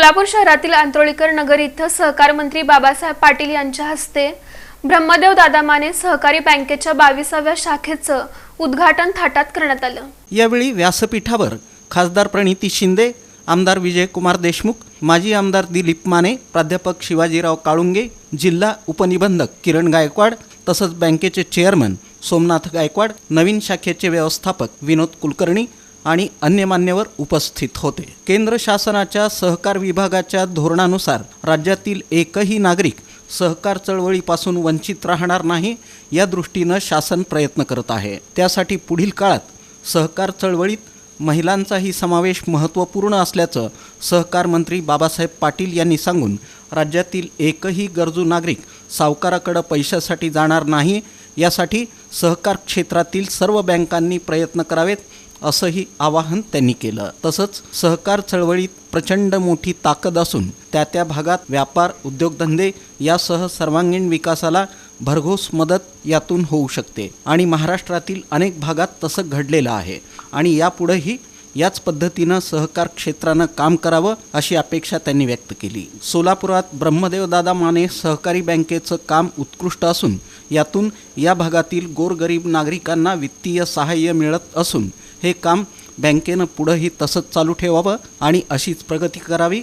सोलापूर शहरातील आंतरोळीकर नगर इथं सहकार मंत्री बाबासाहेब पाटील यांच्या हस्ते ब्रह्मदेव दादा माने सहकारी बँकेच्या बावीसाव्या शाखेचं उद्घाटन थाटात करण्यात आलं. यावेळी व्यासपीठावर खासदार प्रणिती शिंदे आमदार विजयकुमार देशमुख माजी आमदार दिलीप माने प्राध्यापक शिवाजीराव काळुंगे जिल्हा उपनिबंधक किरण गायकवाड तसंच बँकेचे चेअरमन सोमनाथ गायकवाड नवीन शाखेचे व्यवस्थापक विनोद कुलकर्णी आणि अन्य मान्यवर उपस्थित होते. केंद्र शासनाच्या सहकार विभागाच्या धोरणानुसार राज्यातील एकही नागरिक सहकार चळवळीपासून वंचित राहणार नाही या दृष्टीनं शासन प्रयत्न करत आहे. त्यासाठी पुढील काळात सहकार चळवळीत महिलांचाही समावेश महत्त्वपूर्ण असल्याचं सहकार मंत्री बाबासाहेब पाटील यांनी सांगून राज्यातील एकही गरजू नागरिक सावकाराकडं पैशासाठी जाणार नाही यासाठी सहकार क्षेत्रातील सर्व बँकांनी प्रयत्न करावेत असंही आवाहन त्यांनी केलं. तसंच सहकार चळवळीत प्रचंड मोठी ताकद असून त्या त्या भागात व्यापार उद्योगधंदे यासह सर्वांगीण विकासाला भरघोस मदत यातून होऊ शकते. आणि महाराष्ट्रातील अनेक भागात तसं घडलेलं आहे. आणि यापुढेही याच पद्धतीनं सहकार क्षेत्रानं काम करावं अशी अपेक्षा त्यांनी व्यक्त केली. सोलापुरात ब्रह्मदेवदादा माने सहकारी बँकेचं काम उत्कृष्ट असून यातून या भागातील गोरगरीब नागरिकांना वित्तीय सहाय्य मिळत असून हे काम बँकेनं पुढंही तसंच चालू ठेवावं आणि अशीच प्रगती करावी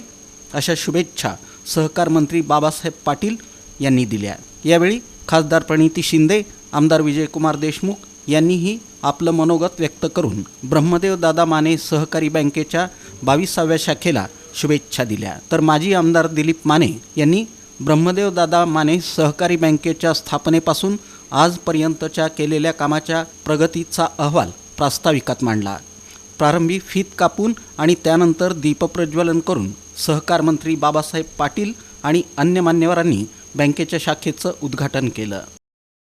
अशा शुभेच्छा सहकार मंत्री बाबासाहेब पाटील यांनी दिल्या यावेळी खासदार प्रणिती शिंदे आमदार विजयकुमार देशमुख यांनीही आपलं मनोगत व्यक्त करून ब्रह्मदेव दादा माने सहकारी बँकेच्या बावीसाव्या शाखेला शुभेच्छा दिल्या. तर माजी आमदार दिलीप माने यांनी ब्रह्मदेव दादा माने सहकारी बँकेच्या स्थापनेपासून आजपर्यंतच्या केलेल्या कामाच्या प्रगतीचा अहवाल प्रास्ताविकात मांडला. प्रारंभी फीत कापून आणि त्यानंतर दीपप्रज्वलन करून सहकार मंत्री बाबासाहेब पाटील आणि अन्य मान्यवरांनी बँकेच्या शाखेचं उद्घाटन केलं.